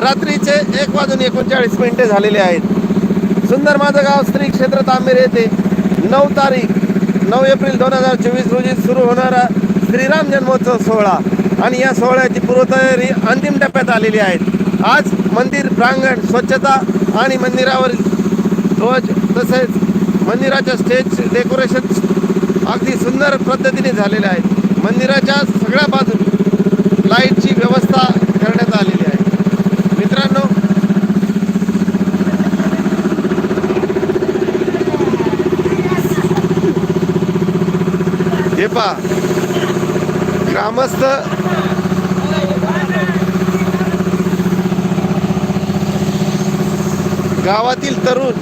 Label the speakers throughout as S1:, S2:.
S1: रात्रीचे एक वाजून एकोणचाळीस मिनिटे झालेले आहेत. सुंदर माझं गाव श्री क्षेत्र तांबेर येथे नऊ तारीख नऊ एप्रिल दोन हजार चोवीस रोजी सुरू होणारा श्रीराम जन्मोत्सव सोहळा. आणि या सोहळ्याची पूर्वतयारी अंतिम टप्प्यात आलेली आहे. आज मंदिर प्रांगण स्वच्छता आणि मंदिरावर ध्वज तसेच मंदिराच्या स्टेज डेकोरेशन अगदी सुंदर पद्धतीने झालेले आहेत. मंदिराच्या सगळ्या बाजू लाईटची व्यवस्था करण्यात आलेली आहे मित्रांनो हे पहा. ग्रामस्थ गावातील तरुण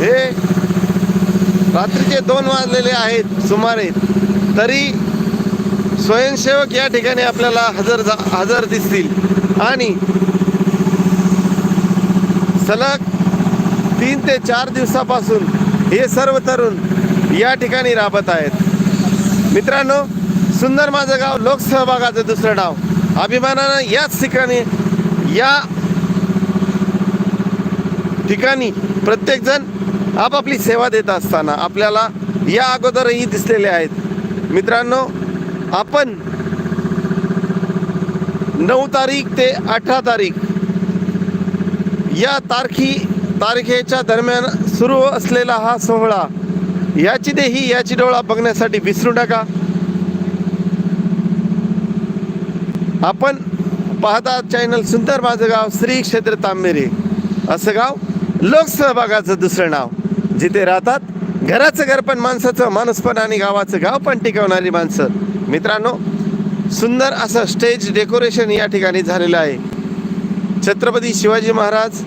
S1: हे रात्रीचे दोन वाजलेले आहेत सुमारे. तरी स्वयंसेवक या ठिकाणी आपल्याला हजर जा हजर दिसतील. आणि सलग तीन ते चार दिवसापासून हे सर्व तरुण या ठिकाणी राबत आहेत. मित्रांनो सुंदर माझं गाव लोकसहभागाचं दुसरं नाव. अभिमानानं याच ठिकाणी या ठिकाणी प्रत्येकजण आपापली सेवा देत असताना आपल्याला या अगोदरही दिसलेले आहेत. मित्रांनो आपण नऊ तारीख ते अठरा तारीख या तारखी तारखेच्या दरम्यान सुरू असलेला हा सोहळा याची देही याची डोळा बघण्यासाठी विसरू नका. आपण पाहता चॅनल सुंदर माझं गाव श्री क्षेत्र तांबेरे. असं गाव लोकसहभागाचं दुसरं नाव. जिथे राहतात घराचं घर पण माणसाचं माणूस पण आणि गावाचं गाव पण टिकवणारी माणसं. मित्रांनो सुंदर असं स्टेज डेकोरेशन या ठिकाणी झालेलं आहे. छत्रपती शिवाजी महाराज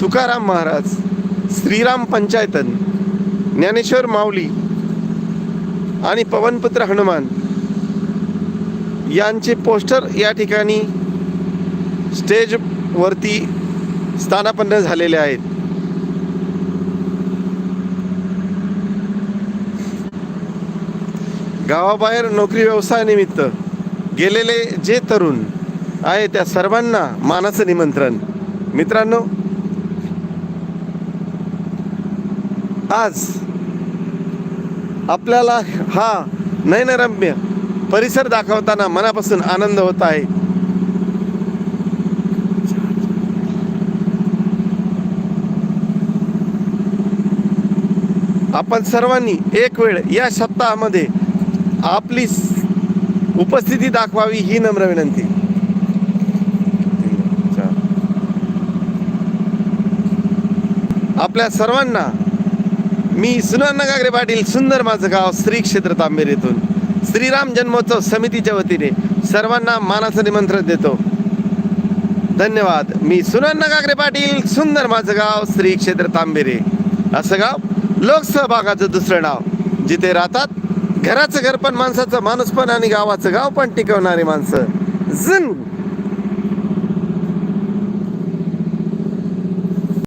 S1: तुकाराम महाराज श्रीराम पंचायतन ज्ञानेश्वर माऊली आणि पवनपुत्र हनुमान यांचे पोस्टर या ठिकाणी स्टेजवरती स्थानापन्न झालेले आहेत. गावाबाहेर नोकरी व्यवसायानिमित्त गेलेले जे तरुण आहे त्या सर्वांना मानाचं निमंत्रण. मित्रांनो आज आपल्याला हा नयनरम्य परिसर दाखवताना मनापासून आनंद होत आहे. आपण सर्वांनी एक वेळ या सप्ताहामध्ये आपली उपस्थिती दाखवावी ही नम्र विनंती. आपल्या सर्वांना मी सुनाना गागरे पाटील सुंदर माझं गाव श्री क्षेत्र तांबेर येथून. श्रीराम जन्मोत्सव समितीच्या वतीने सर्वांना मानाचं निमंत्रण देतो. धन्यवाद. मी सुनाना गागरे पाटील सुंदर माझं गाव श्री क्षेत्र तांबेरे. असं गाव लोकसहभागाचं दुसरं नाव. जिथे राहतात घराचं घर पण माणसाचं माणूस पण आणि गावाचं गाव पण टिकवणारी माणसं. जुन